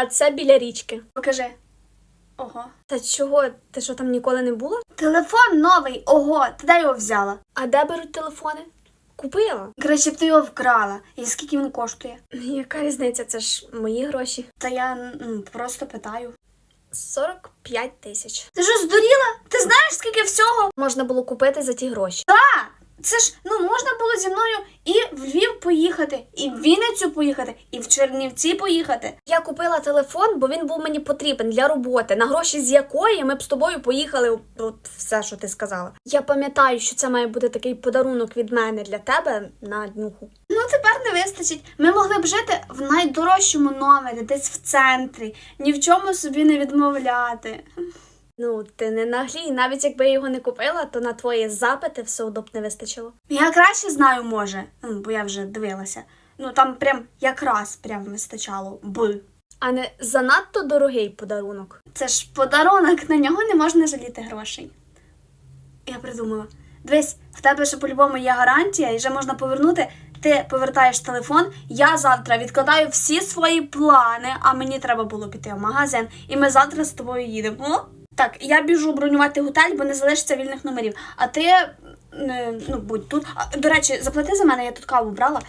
А це біля річки. Покажи. Ого. Та чого? Ти що там ніколи не була? Телефон новий, ого, ти де його взяла? А де беруть телефони? Купила. Краще б ти його вкрала. І скільки він коштує? Яка різниця? Це ж мої гроші. Та я ну, просто питаю. 45 тисяч. Ти що здуріла? Ти знаєш, скільки всього? Можна було купити за ті гроші. Це ж ну можна було зі мною і в Львів поїхати, і в Вінницю поїхати, і в Чернівці поїхати. Я купила телефон, бо він був мені потрібен для роботи, на гроші з якої ми б з тобою поїхали. От все, що ти сказала. Я пам'ятаю, що це має бути такий подарунок від мене для тебе на днюху. Ну тепер не вистачить. Ми могли б жити в найдорожчому номері, десь в центрі, ні в чому собі не відмовляти. Ну, ти не наглій, навіть якби я його не купила, то на твої запити все одно б не вистачило. Я краще знаю, може, ну, бо я вже дивилася. Ну там прям якраз прям вистачало би. А не занадто дорогий подарунок. Це ж подарунок, на нього не можна жаліти грошей. Я придумала. Дивись, в тебе ще по-любому є гарантія, і вже можна повернути. Ти повертаєш телефон, я завтра відкладаю всі свої плани, а мені треба було піти в магазин, і ми завтра з тобою їдемо. О? Так, я біжу бронювати готель, бо не залишиться вільних номерів. А ти ну, будь тут. А, до речі, заплати за мене, я тут каву брала.